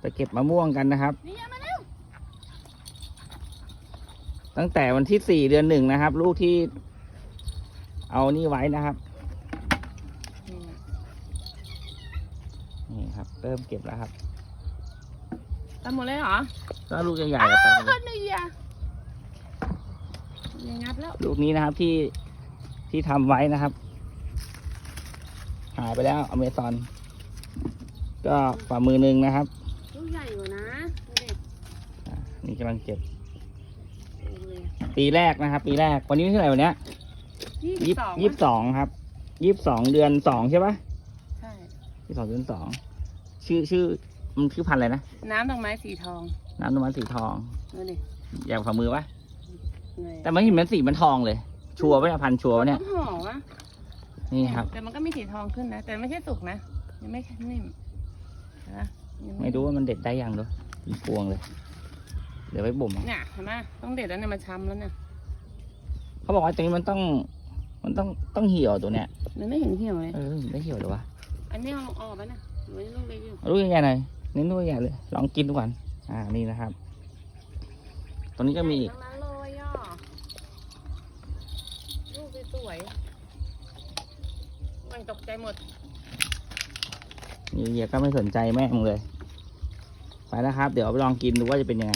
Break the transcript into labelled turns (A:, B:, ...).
A: ไปเก็บมะม่วงกันนะครับ
B: นี่ยมาเร็ว
A: ตั้งแต่วันที่สี่เดือนหนึ่งนะครับ ลูกที่เอานี่ไว้นะครับ นี่ครับ เริ่มเก็บแล้วครับ
B: ตัดหมดเลยเหรอ
A: ก็ลูกใหญ่ๆแล้วตัด
B: อ้าวคนเดียวยังงับแล้ว
A: ลูกนี้นะครับที่ที่ทำไว้นะครับ หายไปแล้วอเมซอน ก็ฝ่ามือหนึ่งนะครับ
B: ลูก ใหญ่กว่านะดูดิ
A: อ่านี่กำลังเก็บ
B: ดูเลย
A: ปีแรกนะครับ ปีแรกวันนี้เท่าไหร่วันเนี้ย
B: ยี่สิ
A: ยี่
B: บสอง
A: ยี่สิบสองครับยี่สิบสองเดือนสองใช่ปะ
B: ใช่
A: ยี่สิบสองเดือนสองชื่อชื่อมันชื่อพันธุ์อะไรนะ
B: น้ำดอกไม้สีทอง
A: น้ำตะวันสีทอง
B: ดูดิ
A: อยากฝ่ามือปะ
B: ไง
A: แต่มันเห็นมันสีมันทองเลย ชัวร์ปะเนี่ยพันธุ์ชัวร์ปะเนี่ย
B: ต้นหอมอะ
A: นี่ครับ
B: แต่มันก็มีสีทองขึ้นนะ แต่ไม่ใช่สุกนะ ยังไม่นิ่มนะยัง
A: ไม่รู้ว่ามันเด็ดได้ยังด้วยเป็นพวงเลย เดี๋ยวไปบ่มเอา
B: เนี่ยเห็นไหมต้องเด็ดแล้วเนี่ยมันช้ำแล้วเนี่ย
A: เขาบอกว่าตรงนี้มันต้อง มันต้องต้องเหี่ยวตัวเนี้ย
B: มันไม่เห็นเหี่ยวเลย
A: เออไม่เหี่ยวเลยวะ
B: อันนี้เอาออกไปนะหรือว่าลูกเล็กอยู่
A: เอาลูกใหญ่ๆหน่อยเน้นลูกใหญ่เลยลองกินดูก่อนอ่านี่นะครับตรงนี้ก็มีอีก
B: ทั้งนั้นเลยอะลูกสวยๆมันตกใจหมด
A: นี่ เฮียก็ไม่สนใจแม่มึงเลย ไปแล้วครับ เดี๋ยวไปลองกินดูว่าจะเป็นยังไง